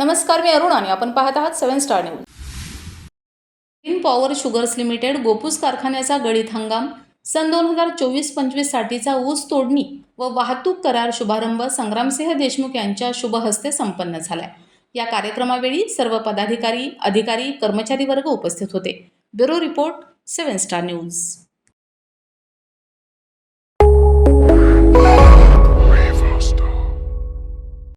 नमस्कार मी अरुण आणि आपण पाहत आहात seven star news. Green power sugars limited गोपूस कारखान्याचा गळीत हंगाम. सन दोन हजार चोवीस पंचवीस साठीचा ऊस तोडणी व वाहतूक करार शुभारंभ संग्रामसिंह देशमुख यांच्या शुभहस्ते संपन्न झालाय. या कार्यक्रमावेळी सर्व पदाधिकारी अधिकारी कर्मचारी वर्ग उपस्थित होते. Bureau report seven star news.